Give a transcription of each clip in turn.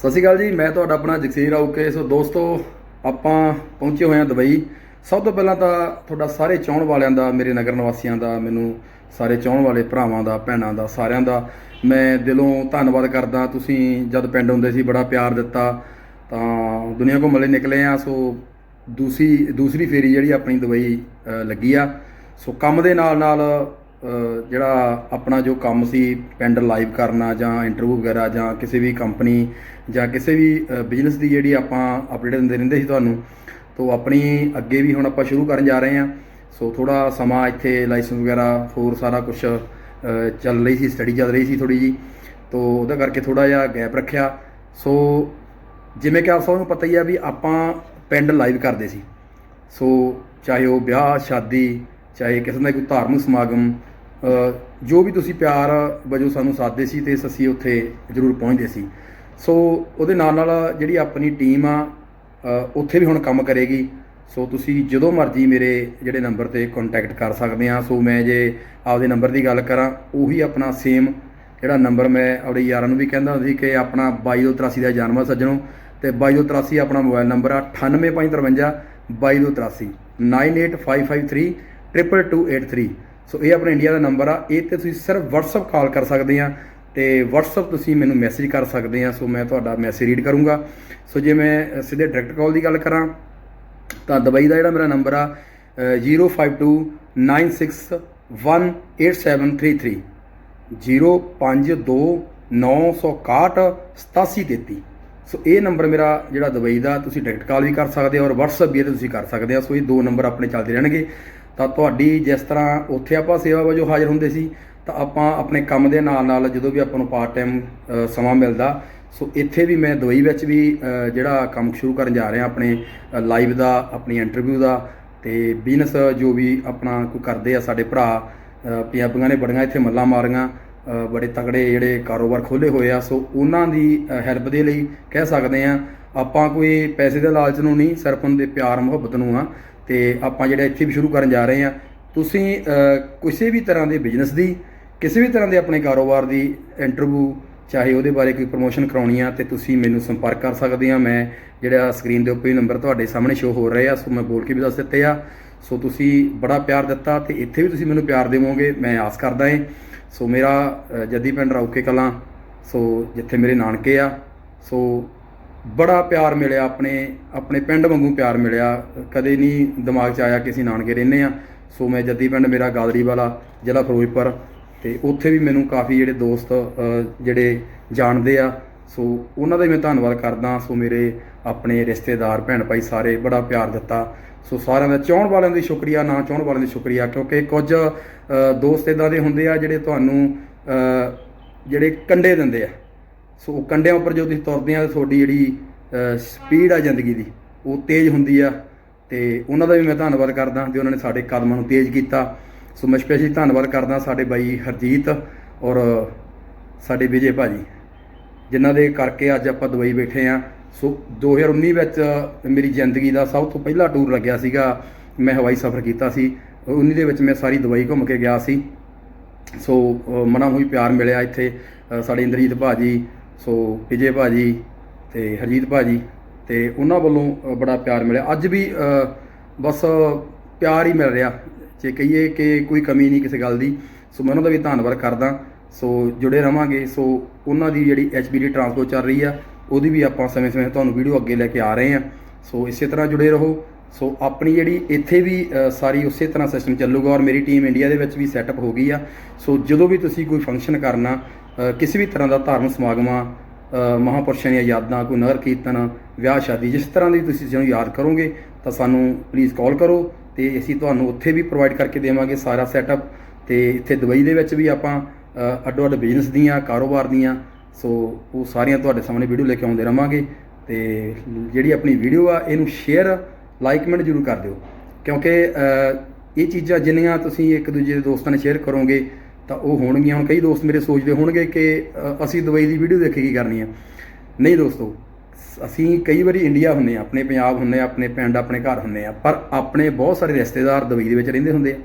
ਸਤਿ ਸ਼੍ਰੀ ਅਕਾਲ ਜੀ, ਮੈਂ ਤੁਹਾਡਾ ਆਪਣਾ ਜਗਸੀਰ ਆਉਕੇ। ਸੋ ਦੋਸਤੋ, ਆਪਾਂ ਪਹੁੰਚੇ ਹੋਏ ਹਾਂ ਦੁਬਈ। ਸਭ ਤੋਂ ਪਹਿਲਾਂ ਤਾਂ ਤੁਹਾਡਾ ਸਾਰੇ ਚਾਹਣ ਵਾਲਿਆਂ ਦਾ, ਮੇਰੇ ਨਗਰ ਨਿਵਾਸੀਆਂ ਦਾ, ਮੈਨੂੰ ਸਾਰੇ ਚਾਹਣ ਵਾਲੇ ਭਰਾਵਾਂ ਦਾ, ਭੈਣਾਂ ਦਾ, ਸਾਰਿਆਂ ਦਾ, ਮੈਂ ਦਿਲੋਂ ਧੰਨਵਾਦ ਕਰਦਾ। ਤੁਸੀਂ ਜਦ ਪਿੰਡ ਹੁੰਦੇ ਸੀ, ਬੜਾ ਪਿਆਰ ਦਿੱਤਾ, ਤਾਂ ਦੁਨੀਆ ਘੁੰਮਣ ਲਈ ਨਿਕਲੇ ਆ ਸੋ ਦੂਸਰੀ ਦੂਸਰੀ ਫੇਰੀ ਜਿਹੜੀ ਆਪਣੀ ਦੁਬਈ ਲੱਗੀ ਆ। ਸੋ ਕੰਮ ਦੇ ਨਾਲ ਨਾਲ ਜਿਹੜਾ ਆਪਣਾ ਜੋ ਕੰਮ ਸੀ ਪਿੰਡ ਲਾਈਵ ਕਰਨਾ ਜਾਂ ਇੰਟਰਵਿਊ ਵਗੈਰਾ ਜਾਂ ਕਿਸੇ ਵੀ ਕੰਪਨੀ ਜਾਂ ਕਿਸੇ ਵੀ ਬਿਜ਼ਨਸ ਦੀ ਜਿਹੜੀ ਆਪਾਂ ਅਪਡੇਟ ਦਿੰਦੇ ਰਹਿੰਦੇ ਸੀ ਤੁਹਾਨੂੰ, ਤੋਂ ਆਪਣੀ ਅੱਗੇ ਵੀ ਹੁਣ ਆਪਾਂ ਸ਼ੁਰੂ ਕਰਨ ਜਾ ਰਹੇ ਹਾਂ। ਸੋ ਥੋੜਾ ਸਮਾਂ ਇੱਥੇ ਲਾਇਸੈਂਸ ਵਗੈਰਾ ਹੋਰ ਸਾਰਾ ਕੁਝ ਚੱਲ ਰਹੀ ਸੀ ਸਟੱਡੀ ਚੱਲ ਰਹੀ ਸੀ ਥੋੜੀ ਜੀ ਤੋਂ ਉਹਦਾ ਕਰਕੇ ਥੋੜਾ ਜਿਹਾ ਗੈਪ ਰੱਖਿਆ। ਸੋ ਜਿਵੇਂ ਕਿ ਆਪ ਸਭ ਨੂੰ ਪਤਾ ਹੀ ਆ ਵੀ ਆਪਾਂ ਪਿੰਡ ਲਾਈਵ ਕਰਦੇ ਸੀ। ਸੋ ਚਾਹੇ ਉਹ ਵਿਆਹ, ਸ਼ਾਦੀ, ਚਾਹੇ ਕਿਸੇ ਦਾ ਕੋਈ ਧਾਰਮਿਕ ਸਮਾਗਮ ਜੋ ਵੀ ਤੁਸੀਂ ਪਿਆਰ ਵਜੋਂ ਸਾਨੂੰ ਸਾਥਦੇ ਸੀ ਤੇ ਅਸੀਂ ਉੱਥੇ ਜ਼ਰੂਰ ਪਹੁੰਚਦੇ ਸੀ। ਸੋ ਉਹਦੇ ਨਾਲ ਨਾਲ ਜਿਹੜੀ ਆਪਣੀ ਟੀਮ ਆ ਉੱਥੇ ਵੀ ਹੁਣ ਕੰਮ ਕਰੇਗੀ। ਸੋ ਤੁਸੀਂ ਜਦੋਂ ਮਰਜ਼ੀ ਮੇਰੇ ਜਿਹੜੇ ਨੰਬਰ ਤੇ ਕੰਟੈਕਟ ਕਰ ਸਕਦੇ ਆ। ਸੋ ਮੈਂ ਜੇ ਆਪਦੇ ਨੰਬਰ ਦੀ ਗੱਲ ਕਰਾਂ, ਉਹੀ ਆਪਣਾ ਸੇਮ ਜਿਹੜਾ ਨੰਬਰ ਮੈਂ ਆਪਣੇ ਯਾਰਾਂ ਨੂੰ ਵੀ ਕਹਿੰਦਾ ਸੀ ਕਿ ਆਪਣਾ 2283 ਦਾ ਜਨਮ ਆ ਸੱਜਣੋ। ਤੇ 2283 ਆਪਣਾ ਮੋਬਾਈਲ ਨੰਬਰ ਆ 9855 2283 98553 2283 ਸੋ ਇਹ ਆਪਣਾ ਇੰਡੀਆ ਦਾ ਨੰਬਰ ਆ। ਇਹ ਤੇ ਤੁਸੀਂ ਸਿਰਫ WhatsApp ਕਾਲ ਕਰ ਸਕਦੇ ਆ ਤੇ WhatsApp ਤੁਸੀਂ ਮੈਨੂੰ ਮੈਸੇਜ ਕਰ ਸਕਦੇ ਆ। ਸੋ ਮੈਂ ਤੁਹਾਡਾ ਮੈਸੇਜ ਰੀਡ ਕਰੂੰਗਾ। ਸੋ ਜੇ ਮੈਂ ਸਿੱਧੇ ਡਾਇਰੈਕਟ ਕਾਲ ਦੀ ਗੱਲ ਕਰਾਂ ਤਾਂ ਦੁਬਈ ਦਾ ਜਿਹੜਾ ਮੇਰਾ ਨੰਬਰ ਆ ਅ, 0529618733 0529618733 ਸੋ ਇਹ ਨੰਬਰ ਮੇਰਾ ਜਿਹੜਾ ਦੁਬਈ ਦਾ ਤੁਸੀਂ ਡਾਇਰੈਕਟ ਕਾਲ ਵੀ ਕਰ ਸਕਦੇ ਹੋ ਔਰ WhatsApp ਵੀ ਇਹ ਤੇ ਤੁਸੀਂ ਕਰ ਸਕਦੇ ਹੋ ਸੋ ਇਹ ਦੋ ਨੰਬਰ ਆਪਣੇ ਚੱਲਦੇ ਰਹਿਣਗੇ। ਤਾਂ ਤੁਹਾਡੀ ਜਿਸ ਤਰ੍ਹਾਂ ਉੱਥੇ ਆਪਾਂ ਸੇਵਾ ਵਜੋਂ ਹਾਜ਼ਰ ਹੁੰਦੇ ਸੀ, ਤਾਂ ਆਪਾਂ ਆਪਣੇ ਕੰਮ ਦੇ ਨਾਲ ਨਾਲ ਜਦੋਂ ਵੀ ਆਪਾਂ ਨੂੰ ਪਾਰਟ ਟਾਈਮ ਸਮਾਂ ਮਿਲਦਾ, ਸੋ ਇੱਥੇ ਵੀ ਮੈਂ ਦੁਬਈ ਵਿੱਚ ਵੀ ਜਿਹੜਾ ਕੰਮ ਸ਼ੁਰੂ ਕਰਨ ਜਾ ਰਿਹਾ ਆਪਣੇ ਲਾਈਵ ਦਾ, ਆਪਣੀ ਇੰਟਰਵਿਊ ਦਾ, ਤੇ ਬਿਜ਼ਨਸ ਜੋ ਵੀ ਆਪਣਾ ਕੋਈ ਕਰਦੇ ਆ ਸਾਡੇ ਭਰਾ ਪੰਜਾਬੀਆਂ ਨੇ ਬੜੀਆਂ ਇੱਥੇ ਮੱਲਾਂ ਮਾਰੀਆਂ ਬੜੇ ਤਕੜੇ ਜਿਹੜੇ ਕਾਰੋਬਾਰ ਖੋਲੇ ਹੋਏ ਆ, ਸੋ ਉਹਨਾਂ ਦੀ ਹੈਲਪ ਦੇ ਲਈ ਕਹਿ ਸਕਦੇ ਆ, ਆਪਾਂ ਕੋਈ ਪੈਸੇ ਦੇ ਲਾਲਚ ਨੂੰ ਨਹੀਂ, ਸਿਰਫ ਉਹਨਾਂ ਦੇ ਪਿਆਰ ਮੁਹੱਬਤ ਨੂੰ ਆ ਤੇ ਆਪਾਂ ਜਿਹੜਾ ਇੱਥੇ ਵੀ ਸ਼ੁਰੂ ਕਰਨ ਜਾ ਰਹੇ ਹਾਂ, ਤੁਸੀਂ ਕਿਸੇ ਵੀ ਤਰ੍ਹਾਂ ਦੇ ਬਿਜ਼ਨਸ ਦੀ, ਕਿਸੇ ਵੀ ਤਰ੍ਹਾਂ ਦੇ ਆਪਣੇ ਕਾਰੋਬਾਰ ਦੀ ਇੰਟਰਵਿਊ ਚਾਹੇ ਉਹਦੇ ਬਾਰੇ ਕੋਈ ਪ੍ਰਮੋਸ਼ਨ ਕਰਾਉਣੀ ਆ, ਤੇ ਤੁਸੀਂ ਮੈਨੂੰ ਸੰਪਰਕ ਕਰ ਸਕਦੇ ਆ। ਮੈਂ ਜਿਹੜਾ ਸਕਰੀਨ ਦੇ ਉੱਪਰ ਹੀ ਨੰਬਰ ਤੁਹਾਡੇ ਸਾਹਮਣੇ ਸ਼ੋ ਹੋ ਰਹੇ ਆ, ਸੋ ਮੈਂ ਬੋਲ ਕੇ ਵੀ ਦੱਸ ਦਿੱਤੇ ਆ। ਸੋ ਤੁਸੀਂ ਬੜਾ ਪਿਆਰ ਦਿੱਤਾ ਤੇ ਇੱਥੇ ਵੀ ਤੁਸੀਂ ਮੈਨੂੰ ਪਿਆਰ ਦੇਵੋਗੇ, ਮੈਂ ਆਸ ਕਰਦਾ ਏ। ਸੋ ਮੇਰਾ ਜੱਦੀ ਪਿੰਡ ਰੌਕੇ ਕਲਾਂ, ਸੋ ਜਿੱਥੇ ਮੇਰੇ ਨਾਨਕੇ ਆ, ਸੋ ਬੜਾ ਪਿਆਰ ਮਿਲਿਆ ਆਪਣੇ ਆਪਣੇ ਪਿੰਡ ਵਾਂਗੂ ਪਿਆਰ ਮਿਲਿਆ। ਕਦੇ ਨਹੀਂ ਦਿਮਾਗ 'ਚ ਆਇਆ ਕਿ ਅਸੀਂ ਨਾਨਕੇ ਰਹਿੰਦੇ ਆ ਸੋ ਮੈਂ ਜੱਦੀ ਪਿੰਡ ਮੇਰਾ ਗਾਦਰੀ ਵਾਲਾ, ਜ਼ਿਲ੍ਹਾ ਫਿਰੋਜ਼ਪੁਰ। ਤੇ ਉੱਥੇ ਵੀ ਮੈਨੂੰ ਕਾਫੀ ਜਿਹੜੇ ਦੋਸਤ ਜਿਹੜੇ ਜਾਣਦੇ ਆ। ਸੋ ਉਹਨਾਂ ਦਾ ਵੀ ਮੈਂ ਧੰਨਵਾਦ ਕਰਦਾ। ਸੋ ਮੇਰੇ ਆਪਣੇ ਰਿਸ਼ਤੇਦਾਰ, ਭੈਣ ਭਾਈ ਸਾਰੇ ਬੜਾ ਪਿਆਰ ਦਿੱਤਾ। ਸੋ ਸਾਰਿਆਂ ਦਾ ਚਾਹਣ ਵਾਲਿਆਂ ਦੀ ਸ਼ੁਕਰੀਆ, ਨਾ ਚਾਹਣ ਵਾਲਿਆਂ ਦੀ ਸ਼ੁਕਰੀਆ। ਕਿਉਂਕਿ ਕੁਝ ਦੋਸਤ ਇਦਾਂ ਦੇ ਹੁੰਦੇ ਆ ਜਿਹੜੇ ਤੁਹਾਨੂੰ ਜਿਹੜੇ ਕੰਡੇ ਦਿੰਦੇ ਆ। ਸੋ ਉਹ ਕੰਡਿਆਂ ਉੱਪਰ ਜੋ ਤੁਸੀਂ ਤੁਰਦੇ ਆ, ਤੁਹਾਡੀ ਜਿਹੜੀ ਸਪੀਡ ਆ ਜ਼ਿੰਦਗੀ ਦੀ, ਉਹ ਤੇਜ਼ ਹੁੰਦੀ ਆ। ਤੇ ਉਹਨਾਂ ਦਾ ਵੀ ਮੈਂ ਧੰਨਵਾਦ ਕਰਦਾ ਕਿ ਉਹਨਾਂ ਨੇ ਸਾਡੇ ਕਦਮਾਂ ਨੂੰ ਤੇਜ਼ ਕੀਤਾ। ਸੋ ਮੈਂ ਸਪੈਸ਼ਲੀ ਧੰਨਵਾਦ ਕਰਦਾ ਸਾਡੇ ਬਾਈ ਹਰਜੀਤ ਔਰ ਸਾਡੇ ਵਿਜੇ ਭਾਜੀ, ਜਿਨ੍ਹਾਂ ਦੇ ਕਰਕੇ ਅੱਜ ਆਪਾਂ ਦੁਬਈ ਬੈਠੇ ਆ। ਸੋ 2019 ਵਿੱਚ ਮੇਰੀ ਜ਼ਿੰਦਗੀ ਦਾ ਸਭ ਤੋਂ ਪਹਿਲਾ ਟੂਰ ਲੱਗਿਆ ਸੀਗਾ। ਮੈਂ ਹਵਾਈ ਸਫ਼ਰ ਕੀਤਾ ਸੀ। 19 ਦੇ ਵਿੱਚ ਮੈਂ ਸਾਰੀ ਦੁਬਈ ਘੁੰਮ ਕੇ ਗਿਆ ਸੀ। ਸੋ ਮਨਾਂ ਨੂੰ ਹੀ ਪਿਆਰ ਮਿਲਿਆ ਇੱਥੇ। ਸਾਡੇ ਇੰਦਰਜੀਤ ਭਾਜੀ ਸੋ ਵਿਜੇ ਭਾਜੀ ਤੇ ਹਰਜੀਤ ਭਾਜੀ ਤੇ ਉਹਨਾਂ ਵੱਲੋਂ ਬੜਾ ਪਿਆਰ ਮਿਲਿਆ। ਅੱਜ ਵੀ ਬਸ ਪਿਆਰ ਹੀ ਮਿਲ ਰਿਹਾ। ਜੇ ਕਹੀਏ ਕਿ ਕੋਈ ਕਮੀ ਨਹੀਂ ਕਿਸੇ ਗੱਲ ਦੀ, ਸੋ ਮੈਂ ਉਹਨਾਂ ਦਾ ਵੀ ਧੰਨਵਾਦ ਕਰਦਾ। ਸੋ ਜੁੜੇ ਰਵਾਂਗੇ। ਸੋ ਉਹਨਾਂ ਦੀ ਜਿਹੜੀ ਐਚਬੀਡੀ ਟਰਾਂਸਪੋਰਟ ਚੱਲ ਰਹੀ ਆ, ਉਹਦੀ ਵੀ ਆਪਾਂ ਸਮੇਂ-ਸਮੇਂ ਤੁਹਾਨੂੰ ਵੀਡੀਓ ਅੱਗੇ ਲੈ ਕੇ ਆ ਰਹੇ ਆ ਸੋ ਇਸੇ ਤਰ੍ਹਾਂ ਜੁੜੇ ਰਹੋ। ਸੋ ਆਪਣੀ ਜਿਹੜੀ ਇੱਥੇ ਵੀ ਸਾਰੀ ਉਸੇ ਤਰ੍ਹਾਂ ਸਿਸਟਮ ਚੱਲੂਗਾ ਔਰ ਮੇਰੀ ਟੀਮ ਇੰਡੀਆ ਦੇ ਵਿੱਚ ਵੀ ਸੈਟਅਪ ਹੋ ਗਈ ਆ। ਸੋ ਜਦੋਂ ਵੀ ਤੁਸੀਂ ਕੋਈ ਫੰਕਸ਼ਨ ਕਰਨਾ ਕਿਸੇ ਵੀ ਤਰ੍ਹਾਂ ਦਾ ਧਾਰਮਿਕ ਸਮਾਗਮਾਂ ਅ, ਮਹਾਂਪੁਰਸ਼ਾਂ ਦੀਆਂ ਯਾਦਾਂ ਕੋਈ ਨਗਰ ਕੀਰਤਨ ਵਿਆਹ ਸ਼ਾਦੀ ਜਿਸ ਤਰ੍ਹਾਂ ਦੀ ਤੁਸੀਂ ਜਿਹਨੂੰ ਯਾਦ ਕਰੋਗੇ ਤਾਂ ਸਾਨੂੰ ਪਲੀਜ਼ ਕਾਲ ਕਰੋ ਤੇ ਅਸੀਂ ਤੁਹਾਨੂੰ ਉੱਥੇ ਵੀ ਪ੍ਰੋਵਾਈਡ ਕਰਕੇ ਦੇਵਾਂਗੇ ਸਾਰਾ ਸੈਟਅਪ ਤੇ ਇੱਥੇ ਦੁਬਈ ਦੇ ਵਿੱਚ ਵੀ ਆਪਾਂ ਅੱਡੋ ਅੱਡ ਬਿਜ਼ਨਸ ਦੀਆਂ ਕਾਰੋਬਾਰ ਦੀਆਂ ਸੋ ਉਹ ਸਾਰੀਆਂ ਤੁਹਾਡੇ ਸਾਹਮਣੇ ਵੀਡੀਓ ਲੈ ਕੇ ਆਉਂਦੇ ਰਵਾਂਗੇ ਤੇ ਜਿਹੜੀ ਆਪਣੀ ਵੀਡੀਓ ਆ ਇਹਨੂੰ ਸ਼ੇਅਰ ਲਾਈਕ ਕਮੈਂਟ ਜ਼ਰੂਰ ਕਰ ਦਿਓ। ਕਿਉਂਕਿ ਇਹ ਚੀਜ਼ਾਂ ਜਿੰਨੀਆਂ ਤੁਸੀਂ ਇੱਕ ਦੂਜੇ ਦੇ ਦੋਸਤਾਂ ਨੇ ਸ਼ੇਅਰ ਕਰੋਗੇ ਤਾਂ ਉਹ ਹੋਣਗੀਆਂ। ਹੁਣ ਕਈ ਦੋਸਤ ਮੇਰੇ ਸੋਚਦੇ ਹੋਣਗੇ ਕਿ ਅਸੀਂ ਦੁਬਈ ਦੀ ਵੀਡੀਓ ਦੇਖ ਕੇ ਕੀ ਕਰਨੀ ਆ। ਨਹੀਂ ਦੋਸਤੋ, ਅਸੀਂ ਕਈ ਵਾਰੀ ਇੰਡੀਆ ਹੁੰਨੇ ਆ, ਆਪਣੇ ਪੰਜਾਬ ਹੁੰਨੇ ਆ, ਆਪਣੇ ਪਿੰਡ, ਆਪਣੇ ਘਰ ਹੁੰਨੇ ਆ, ਪਰ ਆਪਣੇ ਬਹੁਤ ਸਾਰੇ ਰਿਸ਼ਤੇਦਾਰ ਦੁਬਈ ਦੇ ਵਿੱਚ ਰਹਿੰਦੇ ਹੁੰਦੇ ਆ।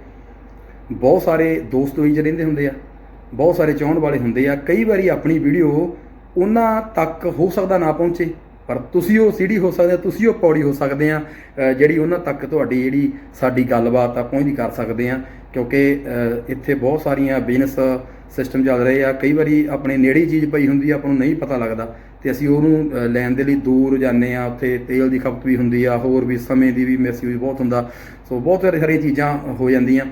ਬਹੁਤ ਸਾਰੇ ਦੋਸਤ ਦੁਬਈ 'ਚ ਰਹਿੰਦੇ ਹੁੰਦੇ ਆ, ਬਹੁਤ ਸਾਰੇ ਚਾਹਣ ਵਾਲੇ ਹੁੰਦੇ ਆ। ਕਈ ਵਾਰੀ ਆਪਣੀ ਵੀਡੀਓ ਉਹਨਾਂ ਤੱਕ ਹੋ ਸਕਦਾ ਨਾ ਪਹੁੰਚੇ। ਪਰ ਤੁਸੀਂ ਉਹ ਸੀੜੀ ਹੋ ਸਕਦੇ ਆ, ਤੁਸੀਂ ਉਹ ਪੌੜੀ ਹੋ ਸਕਦੇ ਆ ਜਿਹੜੀ ਉਹਨਾਂ ਤੱਕ ਤੁਹਾਡੀ ਜਿਹੜੀ ਸਾਡੀ ਗੱਲਬਾਤ ਆ, ਪਹੁੰਚਦੀ ਕਰ ਸਕਦੇ ਆ। ਕਿਉਂਕਿ ਇੱਥੇ ਬਹੁਤ ਸਾਰੀਆਂ ਬਿਜ਼ਨਸ ਸਿਸਟਮ ਚੱਲ ਰਹੇ ਆ। ਕਈ ਵਾਰੀ ਆਪਣੇ ਨੇੜੇ ਚੀਜ਼ ਪਈ ਹੁੰਦੀ ਆ, ਆਪਾਂ ਨੂੰ ਨਹੀਂ ਪਤਾ ਲੱਗਦਾ। ਤੇ ਅਸੀਂ ਉਹਨੂੰ ਲੈਣ ਦੇ ਲਈ ਦੂਰ ਜਾਂਦੇ ਆ, ਉੱਥੇ ਤੇਲ ਦੀ ਖਪਤ ਵੀ ਹੁੰਦੀ ਆ, ਹੋਰ ਵੀ ਸਮੇਂ ਦੀ ਵੀ ਮਿਸਯੂਜ਼ ਬਹੁਤ ਹੁੰਦਾ। ਸੋ ਬਹੁਤ ਸਾਰੀਆਂ ਚੀਜ਼ਾਂ ਹੋ ਜਾਂਦੀਆਂ।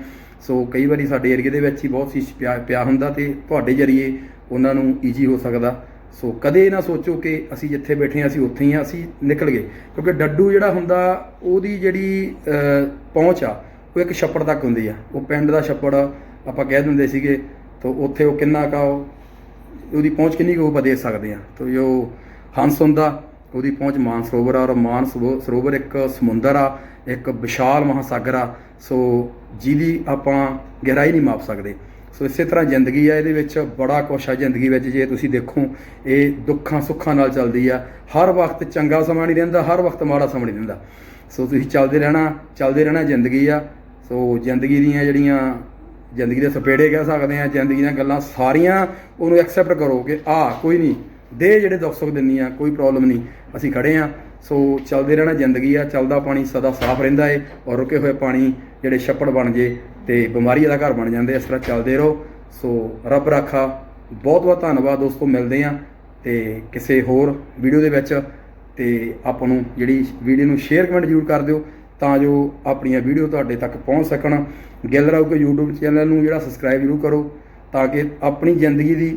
ਸੋ ਕਈ ਵਾਰੀ ਸਾਡੇ ਏਰੀਏ ਦੇ ਵਿੱਚ ਹੀ ਬਹੁਤ ਚੀਜ਼ ਪਿਆ ਪਿਆ ਹੁੰਦਾ ਤੇ ਤੁਹਾਡੇ ਜਰੀਏ ਉਹਨਾਂ ਨੂੰ ਈਜ਼ੀ ਹੋ ਸਕਦਾ। ਸੋ ਕਦੇ ਨਾ ਸੋਚੋ ਕਿ ਅਸੀਂ ਜਿੱਥੇ ਬੈਠੇ ਹਾਂ, ਅਸੀਂ ਉੱਥੇ ਹੀ ਹਾਂ, ਅਸੀਂ ਨਿਕਲ ਗਏ। ਕਿਉਂਕਿ ਡੱਡੂ ਜਿਹੜਾ ਹੁੰਦਾ, ਉਹਦੀ ਜਿਹੜੀ ਪਹੁੰਚ ਆ, ਉਹ ਇੱਕ ਛੱਪੜ ਤੱਕ ਹੁੰਦੀ ਆ। ਉਹ ਪਿੰਡ ਦਾ ਛੱਪੜ ਆਪਾਂ ਕਹਿ ਦਿੰਦੇ ਸੀਗੇ, ਤਾਂ ਉੱਥੇ ਉਹ ਕਿੰਨਾ ਕਾ ਉਹਦੀ ਪਹੁੰਚ ਕਿੰਨੀ ਕੁ ਉਹ ਆਪਾਂ ਦੇ ਸਕਦੇ ਆ ਤਾਂ ਜੋ ਹੰਸ ਹੁੰਦਾ, ਉਹਦੀ ਪਹੁੰਚ ਮਾਨ ਸਰੋਵਰ ਆ, ਔਰ ਮਾਨ ਸਰੋ- ਸਰੋਵਰ ਇੱਕ ਸਮੁੰਦਰ ਆ, ਇੱਕ ਵਿਸ਼ਾਲ ਮਹਾਸਾਗਰ ਆ। ਸੋ ਜਿਹਦੀ ਆਪਾਂ ਗਹਿਰਾਈ ਨਹੀਂ ਮਾਪ ਸਕਦੇ। ਸੋ ਇਸੇ ਤਰ੍ਹਾਂ ਜ਼ਿੰਦਗੀ ਆ ਇਹਦੇ ਵਿੱਚ, ਬੜਾ ਕੁਛ ਆ ਜ਼ਿੰਦਗੀ ਵਿੱਚ ਜੇ ਤੁਸੀਂ ਦੇਖੋ, ਇਹ ਦੁੱਖਾਂ ਸੁੱਖਾਂ ਨਾਲ ਚੱਲਦੀ ਆ। ਹਰ ਵਕਤ ਚੰਗਾ ਸਮਾਂ ਨਹੀਂ ਰਹਿੰਦਾ, ਹਰ ਵਕਤ ਮਾੜਾ ਸਮਾਂ ਨਹੀਂ ਰਹਿੰਦਾ। ਸੋ ਤੁਸੀਂ ਚੱਲਦੇ ਰਹਿਣਾ ਚੱਲਦੇ ਰਹਿਣਾ ਜ਼ਿੰਦਗੀ ਆ। ਸੋ ਜ਼ਿੰਦਗੀ ਦੀਆਂ ਜਿਹੜੀਆਂ, ਜ਼ਿੰਦਗੀ ਦੇ ਸਪੇੜੇ ਕਹਿ ਸਕਦੇ ਆ, ਜ਼ਿੰਦਗੀ ਦੀਆਂ ਗੱਲਾਂ ਸਾਰੀਆਂ ਉਹਨੂੰ ਐਕਸੈਪਟ ਕਰੋ ਕਿ ਆ, ਕੋਈ ਨਹੀਂ। ਦੇ ਜਿਹੜੇ ਦੁੱਖ ਸੁੱਖ ਦਿੰਦੀਆਂ ਕੋਈ ਪ੍ਰੋਬਲਮ ਨਹੀਂ। ਅਸੀਂ ਖੜੇ ਆ। ਸੋ ਚੱਲਦੇ ਰਹਿਣਾ ਜ਼ਿੰਦਗੀ ਆ, ਚੱਲਦਾ ਪਾਣੀ ਸਦਾ ਸਾਫ਼ ਰਹਿੰਦਾ ਏ ਔਰ ਰੁਕੇ ਹੋਏ ਪਾਣੀ ਜਿਹੜੇ ਛੱਪੜ ਬਣ ਜੇ ਤੇ ਬਿਮਾਰੀ ਦਾ ਘਰ ਬਣ ਜਾਂਦੇ ਇਸ ਤਰ੍ਹਾਂ ਚੱਲਦੇ ਰਹੋ। ਸੋ ਰੱਬ ਰਾਖਾ, ਬਹੁਤ ਬਹੁਤ ਧੰਨਵਾਦ ਦੋਸਤੋ, ਮਿਲਦੇ ਆ ਤੇ ਕਿਸੇ ਹੋਰ ਵੀਡੀਓ ਦੇ ਵਿੱਚ ਤੇ ਆਪਾਂ ਨੂੰ ਜਿਹੜੀ ਵੀਡੀਓ ਨੂੰ ਸ਼ੇਅਰ ਕਮੈਂਟ ਜ਼ਰੂਰ ਕਰ ਦਿਓ ਤਾਂ ਜੋ ਆਪਣੀਆਂ ਵੀਡੀਓ ਤੁਹਾਡੇ ਤੱਕ ਪਹੁੰਚ ਸਕਣ। ਗਿੱਲ ਰਾਓ ਕੇ YouTube ਚੈਨਲ ਨੂੰ ਜਿਹੜਾ ਸਬਸਕ੍ਰਾਈਬ ਜ਼ਰੂਰ ਕਰੋ ਤਾਂ ਕਿ ਆਪਣੀ ਜ਼ਿੰਦਗੀ ਦੀ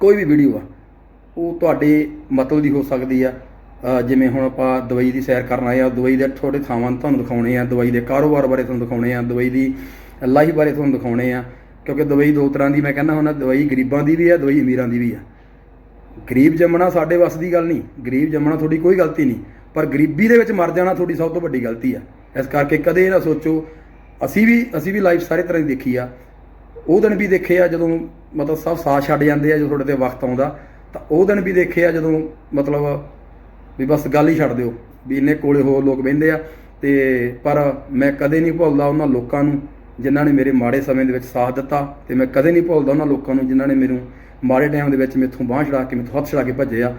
ਕੋਈ ਵੀ ਵੀਡੀਓ ਆ, ਉਹ ਤੁਹਾਡੇ ਮਤਲਬ ਦੀ ਹੋ ਸਕਦੀ ਆ। ਜਿਵੇਂ ਹੁਣ ਆਪਾਂ ਦੁਬਈ ਦੀ ਸੈਰ ਕਰਨ ਆਏ ਆ ਦੁਬਈ ਦੇ ਥੋੜੇ ਥਾਵਾਂ ਤੁਹਾਨੂੰ ਦਿਖਾਉਣੇ ਆ, ਦਵਾਈ ਦੇ ਕਾਰੋਬਾਰ ਬਾਰੇ ਤੁਹਾਨੂੰ ਦਿਖਾਉਣੇ ਆ ਦੁਬਈ ਦੀ ਲਾਈਫ ਬਾਰੇ ਤੁਹਾਨੂੰ ਦਿਖਾਉਣੇ ਆ, ਕਿਉਂਕਿ ਦੁਬਈ ਦੋ ਤਰ੍ਹਾਂ ਦੀ ਮੈਂ ਕਹਿੰਦਾ ਹੁੰਦਾ, ਦਵਾਈ ਗਰੀਬਾਂ ਦੀ ਵੀ ਆ ਦੁਬਈ ਅਮੀਰਾਂ ਦੀ ਵੀ ਆ। ਗਰੀਬ ਜੰਮਣਾ ਸਾਡੇ ਵੱਸ ਦੀ ਗੱਲ ਨਹੀਂ, ਗਰੀਬ ਜੰਮਣਾ ਤੁਹਾਡੀ ਕੋਈ ਗਲਤੀ ਨਹੀਂ, ਪਰ ਗਰੀਬੀ ਦੇ ਵਿੱਚ ਮਰ ਜਾਣਾ ਤੁਹਾਡੀ ਸਭ ਤੋਂ ਵੱਡੀ ਗਲਤੀ ਆ। ਇਸ ਕਰਕੇ ਕਦੇ ਇਹ ਨਾ ਸੋਚੋ, ਅਸੀਂ ਵੀ ਅਸੀਂ ਵੀ ਲਾਈਫ ਸਾਰੇ ਤਰ੍ਹਾਂ ਦੀ ਦੇਖੀ ਆ। ਉਹ ਦਿਨ ਵੀ ਦੇਖੇ ਆ ਜਦੋਂ ਮਤਲਬ ਸਭ ਸਾਥ ਛੱਡ ਜਾਂਦੇ ਆ, ਜਦੋਂ ਤੁਹਾਡੇ ਤੇ ਵਕਤ ਆਉਂਦਾ, ਤਾਂ ਉਹ ਦਿਨ ਵੀ ਦੇਖੇ ਆ ਜਦੋਂ ਮਤਲਬ ਵੀ ਬਸ ਗੱਲ ਹੀ ਛੱਡ ਦਿਓ ਵੀ ਇੰਨੇ ਕੋਲੇ ਹੋਰ ਲੋਕ ਬਹਿੰਦੇ ਆ ਤੇ ਪਰ ਮੈਂ ਕਦੇ ਨਹੀਂ ਭੁੱਲਦਾ ਉਹਨਾਂ ਲੋਕਾਂ ਨੂੰ ਜਿਨ੍ਹਾਂ ਨੇ ਮੇਰੇ ਮਾੜੇ ਸਮੇਂ ਦੇ ਵਿੱਚ ਸਾਥ ਦਿੱਤਾ ਤੇ ਮੈਂ ਕਦੇ ਨਹੀਂ ਭੁੱਲਦਾ ਉਹਨਾਂ ਲੋਕਾਂ ਨੂੰ ਜਿਨ੍ਹਾਂ ਨੇ ਮੈਨੂੰ ਮਾੜੇ ਟਾਈਮ ਦੇ ਵਿੱਚ ਮੇਥੋਂ ਬਾਂਹ ਛੜਾ ਕੇ ਮੈਥੋਂ ਹੱਥ ਛੜਾ ਕੇ ਭੱਜੇ ਆ।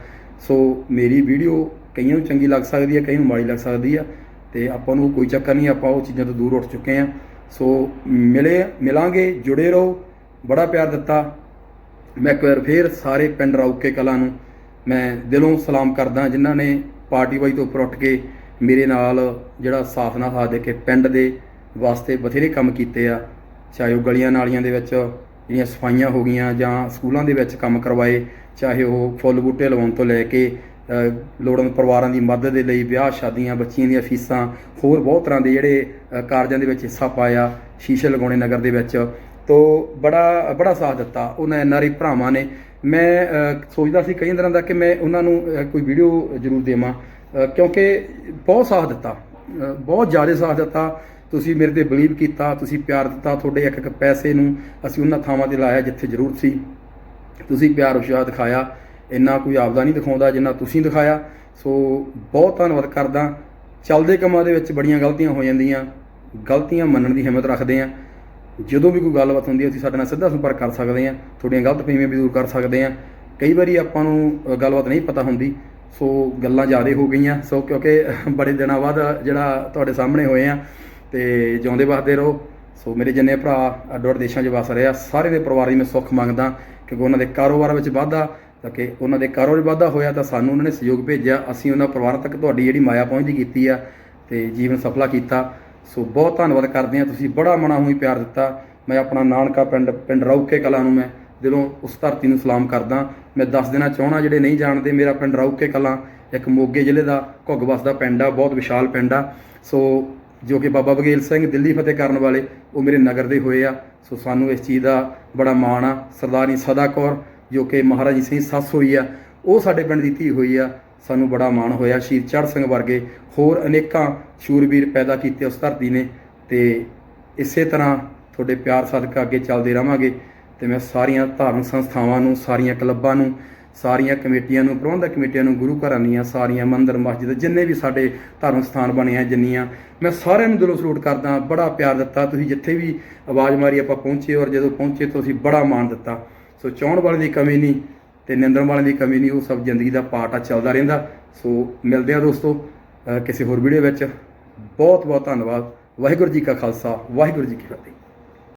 ਸੋ ਮੇਰੀ ਵੀਡੀਓ ਕਈਆਂ ਨੂੰ ਚੰਗੀ ਲੱਗ ਸਕਦੀ ਹੈ ਕਈਆਂ ਨੂੰ ਮਾੜੀ ਲੱਗ ਸਕਦੀ ਆ ਤੇ ਆਪਾਂ ਨੂੰ ਕੋਈ ਚੱਕਰ ਨਹੀਂ, ਆਪਾਂ ਉਹ ਚੀਜ਼ਾਂ ਤੋਂ ਦੂਰ ਉੱਠ ਚੁੱਕੇ ਆ। ਸੋ ਮਿਲੇ, ਮਿਲਾਂਗੇ, ਜੁੜੇ ਰਹੋ। ਬੜਾ ਪਿਆਰ ਦਿੱਤਾ। ਮੈਂ ਇੱਕ ਵਾਰ ਫੇਰ ਸਾਰੇ ਪਿੰਡ ਰੌਕੇ ਕਲਾ ਨੂੰ ਮੈਂ ਦਿਲੋਂ ਸਲਾਮ ਕਰਦਾ ਜਿਨ੍ਹਾਂ ਨੇ ਪਾਰਟੀ ਵਾਈ ਤੋਂ ਉੱਪਰ ਉੱਠ ਕੇ ਮੇਰੇ ਨਾਲ ਜਿਹੜਾ ਸਾਥ ਨਾਲ ਸਾਥ ਦੇ ਕੇ ਪਿੰਡ ਦੇ ਵਾਸਤੇ ਬਥੇਰੇ ਕੰਮ ਕੀਤੇ ਆ ਚਾਹੇ ਉਹ ਗਲੀਆਂ ਨਾਲੀਆਂ ਦੇ ਵਿੱਚ ਜਿਹੜੀਆਂ ਸਫਾਈਆਂ ਹੋ ਗਈਆਂ ਜਾਂ ਸਕੂਲਾਂ ਦੇ ਵਿੱਚ ਕੰਮ ਕਰਵਾਏ ਚਾਹੇ ਉਹ ਫੁੱਲ ਬੂਟੇ ਲਵਾਉਣ ਤੋਂ ਲੈ ਕੇ ਅ, ਲੋੜਵੰਦ ਪਰਿਵਾਰਾਂ ਦੀ ਮਦਦ ਦੇ ਲਈ ਵਿਆਹ ਸ਼ਾਦੀਆਂ ਬੱਚੀਆਂ ਦੀਆਂ ਫੀਸਾਂ ਹੋਰ ਬਹੁਤ ਤਰ੍ਹਾਂ ਦੇ ਜਿਹੜੇ ਕਾਰਜਾਂ ਦੇ ਵਿੱਚ ਹਿੱਸਾ ਪਾਇਆ ਸ਼ੀਸ਼ੇ ਲਗਾਉਣੇ ਨਗਰ ਦੇ ਵਿੱਚ ਤੋ ਬੜਾ ਬੜਾ ਸਾਥ ਦਿੱਤਾ। ਉਹਨਾਂ ਐਨਆਰਆਈ ਭਰਾਵਾਂ ਨੇ ਮੈਂ ਸੋਚਦਾ ਸੀ ਕਈ ਦਿਨਾਂ ਦਾ ਕਿ ਮੈਂ ਉਹਨਾਂ ਨੂੰ ਕੋਈ ਵੀਡੀਓ ਜ਼ਰੂਰ ਦੇਵਾਂ। ਕਿਉਂਕਿ ਬਹੁਤ ਸਾਥ ਦਿੱਤਾ। ਬਹੁਤ ਜ਼ਿਆਦਾ ਸਾਥ ਦਿੱਤਾ। ਤੁਸੀਂ ਮੇਰੇ ਤੇ ਬਲੀਵ ਕੀਤਾ, ਤੁਸੀਂ ਪਿਆਰ ਦਿੱਤਾ ਤੁਹਾਡੇ ਇੱਕ ਇੱਕ ਪੈਸੇ ਨੂੰ। ਅਸੀਂ ਉਹਨਾਂ ਥਾਵਾਂ ਤੇ ਲਾਇਆ ਜਿੱਥੇ ਜ਼ਰੂਰਤ ਸੀ। ਤੁਸੀਂ ਪਿਆਰ ਉਤਸ਼ਾਹ ਦਿਖਾਇਆ। ਇੰਨਾ ਕੋਈ ਆਪਦਾ ਨਹੀਂ ਦਿਖਾਉਂਦਾ ਜਿੰਨਾ ਤੁਸੀਂ ਦਿਖਾਇਆ। ਸੋ ਬਹੁਤ ਧੰਨਵਾਦ ਕਰਦਾ। ਚੱਲਦੇ ਕੰਮਾਂ ਦੇ ਵਿੱਚ ਬੜੀਆਂ ਗਲਤੀਆਂ ਹੋ ਜਾਂਦੀਆਂ। ਗਲਤੀਆਂ ਮੰਨਣ ਦੀ ਹਿੰਮਤ ਰੱਖਦੇ ਆ ਜਦੋਂ ਵੀ ਕੋਈ ਗੱਲਬਾਤ ਹੁੰਦੀ ਹੈ, ਅਸੀਂ ਸਾਡੇ ਨਾਲ ਸਿੱਧਾ ਸੰਪਰਕ ਕਰ ਸਕਦੇ ਆ ਤੁਹਾਡੀਆਂ ਗਲਤ ਫਹਿਮੀਆਂ ਵੀ ਦੂਰ ਕਰ ਸਕਦੇ ਆ ਕਈ ਵਾਰੀ ਆਪਾਂ ਨੂੰ ਗੱਲਬਾਤ ਨਹੀਂ ਪਤਾ ਹੁੰਦੀ, ਸੋ ਗੱਲਾਂ ਜ਼ਿਆਦਾ ਹੋ ਗਈਆਂ। ਸੋ ਕਿਉਂਕਿ ਬੜੇ ਦਿਨਾਂ ਬਾਅਦ ਜਿਹੜਾ ਤੁਹਾਡੇ ਸਾਹਮਣੇ ਹੋਏ ਆ ਤੇ ਜਿਉਂਦੇ ਵਸਦੇ ਰਹੋ। ਸੋ ਮੇਰੇ ਜਿੰਨੇ ਭਰਾ, ਅੱਡੋ ਅੱਡ ਦੇਸ਼ਾਂ 'ਚ ਵਸ ਰਹੇ ਆ ਸਾਰੇ ਦੇ ਪਰਿਵਾਰ ਦੀ ਮੈਂ ਸੁੱਖ ਮੰਗਦਾ, ਕਿਉਂਕਿ ਉਹਨਾਂ ਦੇ ਕਾਰੋਬਾਰ ਵਿੱਚ ਵਾਧਾ, ਤਾਂ ਕਿ ਉਹਨਾਂ ਦੇ ਕਾਰੋਬਾਰ ਵਿੱਚ ਵਾਧਾ ਹੋਇਆ, ਤਾਂ ਸਾਨੂੰ ਉਹਨਾਂ ਨੇ ਸਹਿਯੋਗ ਭੇਜਿਆ। ਅਸੀਂ ਉਹਨਾਂ ਪਰਿਵਾਰਾਂ ਤੱਕ ਤੁਹਾਡੀ ਜਿਹੜੀ ਮਾਇਆ ਪਹੁੰਚਦੀ ਕੀਤੀ ਆ, ਤੇ ਜੀਵਨ ਸਫਲਾ ਕੀਤਾ। ਸੋ ਬਹੁਤ ਧੰਨਵਾਦ ਕਰਦੇ ਹਾਂ। ਤੁਸੀਂ ਬੜਾ ਮਨਾ ਹੋਈ ਪਿਆਰ ਦਿੱਤਾ। ਮੈਂ ਆਪਣਾ ਨਾਨਕਾ ਪਿੰਡ ਪਿੰਡ ਰੌਕੇ ਕਲਾਂ ਨੂੰ ਮੈਂ ਦਿਲੋਂ ਉਸ ਧਰਤੀ ਨੂੰ ਸਲਾਮ ਕਰਦਾ। ਮੈਂ ਦੱਸ ਦੇਣਾ ਚਾਹਣਾ ਜਿਹੜੇ ਨਹੀਂ ਜਾਣਦੇ, ਮੇਰਾ ਪਿੰਡ ਰੌਕੇ ਕਲਾਂ ਇੱਕ ਮੋਗੇ ਜ਼ਿਲ੍ਹੇ ਦਾ ਘੁੱਗਬਸ ਦਾ ਪਿੰਡ ਆ, ਬਹੁਤ ਵਿਸ਼ਾਲ ਪਿੰਡ ਆ। ਸੋ ਜੋ ਕਿ ਬਾਬਾ ਬਗੇਲ ਸਿੰਘ ਦਿੱਲੀ ਫਤਿਹ ਕਰਨ ਵਾਲੇ, ਉਹ ਮੇਰੇ ਨਗਰ ਦੇ ਹੋਏ ਆ। ਸੋ ਸਾਨੂੰ ਇਸ ਚੀਜ਼ ਦਾ ਬੜਾ ਮਾਣ ਆ। ਸਰਦਾਰਨੀ ਸਦਾ ਕੌਰ, ਜੋ ਕਿ ਮਹਾਰਾਜੀ ਸਿੰਘ ਸੱਸ ਹੋਈ ਆ, ਉਹ ਸਾਡੇ ਪਿੰਡ ਦੀ ਧੀ ਹੋਈ ਆ। ਸਾਨੂੰ ਬੜਾ ਮਾਣ ਹੋਇਆ। ਸ਼ਹੀਦ ਚੜ੍ਹ ਸਿੰਘ ਵਰਗੇ ਹੋਰ ਅਨੇਕਾਂ ਸ਼ੂਰਵੀਰ ਪੈਦਾ ਕੀਤੇ ਉਸ ਧਰਤੀ ਨੇ ਤੇ ਇਸੇ ਤਰ੍ਹਾਂ ਤੁਹਾਡੇ ਪਿਆਰ ਸਦਕਾ ਅੱਗੇ ਚੱਲਦੇ ਰਵਾਂਗੇ ਤੇ ਮੈਂ ਸਾਰੀਆਂ ਧਾਰਮਿਕ ਸੰਸਥਾਵਾਂ ਨੂੰ, ਸਾਰੀਆਂ ਕਲੱਬਾਂ ਨੂੰ, ਸਾਰੀਆਂ ਕਮੇਟੀਆਂ ਨੂੰ, ਪ੍ਰਬੰਧਕ ਕਮੇਟੀਆਂ ਨੂੰ, ਗੁਰੂ ਘਰਾਂ ਦੀਆਂ ਸਾਰੀਆਂ ਮੰਦਰ, ਮਸਜਿਦ, ਜਿੰਨੇ ਵੀ ਸਾਡੇ ਧਾਰਮਿਕ ਸਥਾਨ ਬਣੇ ਆ, ਜਿੰਨੀਆਂ ਮੈਂ ਸਾਰਿਆਂ ਨੂੰ ਦਿਲੋਂ ਸਲੂਟ ਕਰਦਾ, ਬੜਾ ਪਿਆਰ ਦਿੱਤਾ। ਤੁਸੀਂ ਜਿੱਥੇ ਵੀ ਆਵਾਜ਼ ਮਾਰੀ ਆਪਾਂ ਪਹੁੰਚੇ ਔਰ ਜਦੋਂ ਪਹੁੰਚੇ ਤਾਂ ਅਸੀਂ ਬੜਾ ਮਾਣ ਦਿੱਤਾ। ਸੋ ਚਾਹਣ ਵਾਲੇ ਦੀ ਕਮੀ ਨਹੀਂ ਤੇ ਨਿੰਦਣ ਵਾਲਿਆਂ ਦੀ ਕਮੀ ਨਹੀਂ, ਉਹ ਸਭ ਜ਼ਿੰਦਗੀ ਦਾ ਪਾਰਟ ਆ, ਚੱਲਦਾ ਰਹਿੰਦਾ। ਸੋ ਮਿਲਦੇ ਆ ਦੋਸਤੋ ਕਿਸੇ ਹੋਰ ਵੀਡੀਓ ਵਿੱਚ। ਬਹੁਤ ਬਹੁਤ ਧੰਨਵਾਦ। ਵਾਹਿਗੁਰੂ ਜੀ ਕਾ ਖਾਲਸਾ, ਵਾਹਿਗੁਰੂ ਜੀ ਕੀ ਫਤਿਹ।